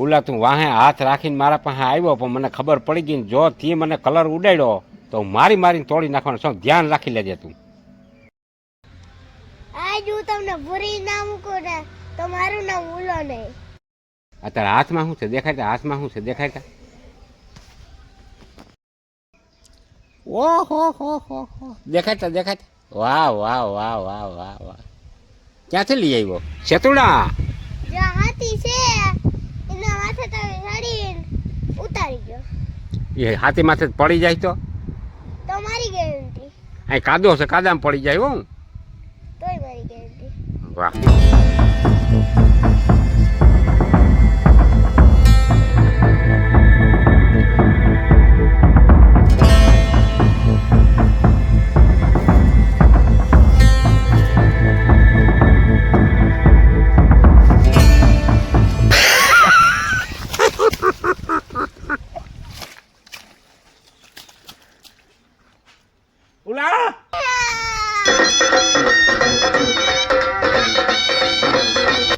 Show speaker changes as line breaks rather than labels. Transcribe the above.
ઓલા તું વાહે હાથ રાખીને મારા પાસે આવ્યો પણ મને ખબર પડી ગઈ જો તે મને કલર ઉડાડ્યો તો મારી મારીને તોડી નાખવાનું શું ધ્યાન રાખી લેજે તું.
આજ હું તમને ભૂરી ના મૂકું ને તો મારું નામ ઉલો નહીં
અત્યારે હાથમાં શું છે? દેખાય તા હાથમાં શું છે? દેખાય ઓહો હો હો હો. દેખાય તા દેખાય વાહ વાહ વાહ વાહ વાહ વાહ. ક્યાંથી લઈ આવ્યો? શેતુડા
હાથી છે.
એ હાથી માથે પડી જાય તો?
તમારી મારી ગેરંટી.
અહીં કાદો છે કાદામાં પડી જાય હું.
તોય મારી ગેરંટી.
વાહ. ઉલા